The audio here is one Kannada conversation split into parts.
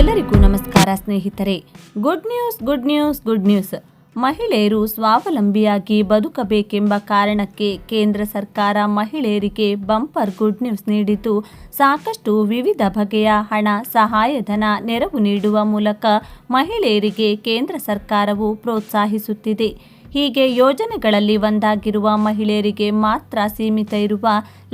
ಎಲ್ಲರಿಗೂ ನಮಸ್ಕಾರ ಸ್ನೇಹಿತರೆ. Good news good news good news ಮಹಿಳೆಯರು ಸ್ವಾವಲಂಬಿಯಾಗಿ ಬದುಕಬೇಕೆಂಬ ಕಾರಣಕ್ಕೆ ಕೇಂದ್ರ ಸರ್ಕಾರ ಮಹಿಳೆಯರಿಗೆ ಬಂಪರ್ ಗುಡ್ ನ್ಯೂಸ್ ನೀಡಿದ್ದು, ಸಾಕಷ್ಟು ವಿವಿಧ ಬಗೆಯ ಹಣ, ಸಹಾಯಧನ, ನೆರವು ನೀಡುವ ಮೂಲಕ ಮಹಿಳೆಯರಿಗೆ ಕೇಂದ್ರ ಸರ್ಕಾರವು ಪ್ರೋತ್ಸಾಹಿಸುತ್ತಿದೆ. ಹೀಗೆ ಯೋಜನೆಗಳಲ್ಲಿ ಒಂದಾಗಿರುವ ಮಹಿಳೆಯರಿಗೆ ಮಾತ್ರ ಸೀಮಿತ ಇರುವ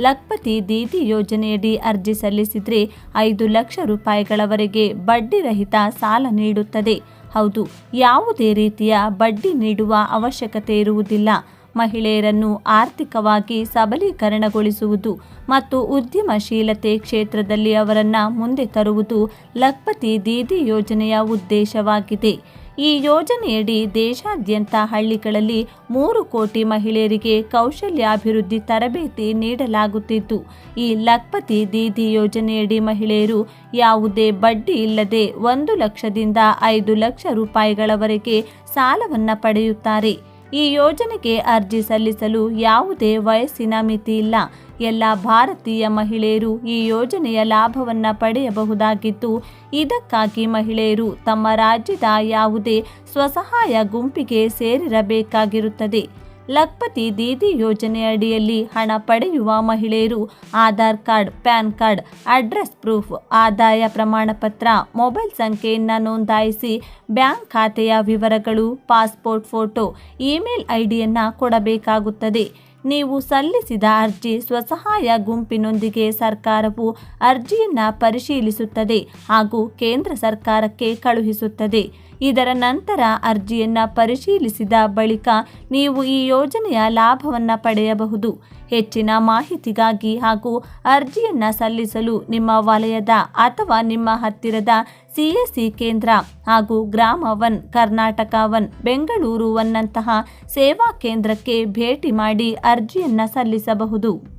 ಲಖ್ಪತಿ ದೀದಿ ಯೋಜನೆಯಡಿ ಅರ್ಜಿ ಸಲ್ಲಿಸಿದರೆ ಐದು ಲಕ್ಷ ರೂಪಾಯಿಗಳವರೆಗೆ ಬಡ್ಡಿ ರಹಿತ ಸಾಲ ನೀಡುತ್ತದೆ. ಹೌದು, ಯಾವುದೇ ರೀತಿಯ ಬಡ್ಡಿ ನೀಡುವ ಅವಶ್ಯಕತೆ ಇರುವುದಿಲ್ಲ. ಮಹಿಳೆಯರನ್ನು ಆರ್ಥಿಕವಾಗಿ ಸಬಲೀಕರಣಗೊಳಿಸುವುದು ಮತ್ತು ಉದ್ಯಮಶೀಲತೆ ಕ್ಷೇತ್ರದಲ್ಲಿ ಅವರನ್ನು ಮುಂದೆ ತರುವುದು ಲಖ್ಪತಿ ದೀದಿ ಯೋಜನೆಯ ಉದ್ದೇಶವಾಗಿದೆ. ಈ ಯೋಜನೆಯಡಿ ದೇಶಾದ್ಯಂತ ಹಳ್ಳಿಗಳಲ್ಲಿ ಮೂರು ಕೋಟಿ ಮಹಿಳೆಯರಿಗೆ ಕೌಶಲ್ಯಾಭಿವೃದ್ಧಿ ತರಬೇತಿ ನೀಡಲಾಗುತ್ತಿದ್ದು, ಈ ಲಖ್ಪತಿ ದೀದಿ ಯೋಜನೆಯಡಿ ಮಹಿಳೆಯರು ಯಾವುದೇ ಬಡ್ಡಿ ಇಲ್ಲದೆ ಒಂದು ಲಕ್ಷದಿಂದ ಐದು ಲಕ್ಷ ರೂಪಾಯಿಗಳವರೆಗೆ ಸಾಲವನ್ನು ಪಡೆಯುತ್ತಾರೆ. ಈ ಯೋಜನೆಗೆ ಅರ್ಜಿ ಸಲ್ಲಿಸಲು ಯಾವುದೇ ವಯಸ್ಸಿನ ಮಿತಿ ಇಲ್ಲ. ಎಲ್ಲ ಭಾರತೀಯ ಮಹಿಳೆಯರು ಈ ಯೋಜನೆಯ ಲಾಭವನ್ನು ಪಡೆಯಬಹುದಾಗಿದ್ದು ಇದಕ್ಕಾಗಿ ಮಹಿಳೆಯರು ತಮ್ಮ ರಾಜ್ಯದ ಯಾವುದೇ ಸ್ವಸಹಾಯ ಗುಂಪಿಗೆ ಸೇರಿರಬೇಕಾಗಿರುತ್ತದೆ. ಲಖ್ಪತಿ ದೀದಿ ಯೋಜನೆ ಅಡಿಯಲ್ಲಿ ಹಣ ಪಡೆಯುವ ಮಹಿಳೆಯರು Aadhaar card, pan card, address proof, ಆದಾಯ ಪ್ರಮಾಣ ಪತ್ರ ಮೊಬೈಲ್ ಸಂಖ್ಯೆಯನ್ನು ನೋಂದಾಯಿಸಿ ಬ್ಯಾಂಕ್ ಖಾತೆಯ ವಿವರಗಳು, ಪಾಸ್ಪೋರ್ಟ್ ಫೋಟೋ, ಇಮೇಲ್ ಐಡಿಯನ್ನು ಕೊಡಬೇಕಾಗುತ್ತದೆ. ನೀವು ಸಲ್ಲಿಸಿದ ಅರ್ಜಿ ಸ್ವಸಹಾಯ ಗುಂಪಿನೊಂದಿಗೆ ಸರ್ಕಾರವು ಅರ್ಜಿಯನ್ನು ಪರಿಶೀಲಿಸುತ್ತದೆ ಹಾಗೂ ಕೇಂದ್ರ ಸರ್ಕಾರಕ್ಕೆ ಕಳುಹಿಸುತ್ತದೆ. ಇದರ ನಂತರ ಅರ್ಜಿಯನ್ನು ಪರಿಶೀಲಿಸಿದ ಬಳಿಕ ನೀವು ಈ ಯೋಜನೆಯ ಲಾಭವನ್ನು ಪಡೆಯಬಹುದು. ಹೆಚ್ಚಿನ ಮಾಹಿತಿಗಾಗಿ ಹಾಗೂ ಅರ್ಜಿಯನ್ನು ಸಲ್ಲಿಸಲು ನಿಮ್ಮ ವಲಯದ ಅಥವಾ ನಿಮ್ಮ ಹತ್ತಿರದ ಸಿಎಸ್ಸಿ ಕೇಂದ್ರ ಹಾಗೂ ಗ್ರಾಮ ಒನ್, ಕರ್ನಾಟಕ ಒನ್, ಬೆಂಗಳೂರು ಒನ್ನಂತಹ ಸೇವಾ ಕೇಂದ್ರಕ್ಕೆ ಭೇಟಿ ಮಾಡಿ ಅರ್ಜಿಯನ್ನು ಸಲ್ಲಿಸಬಹುದು.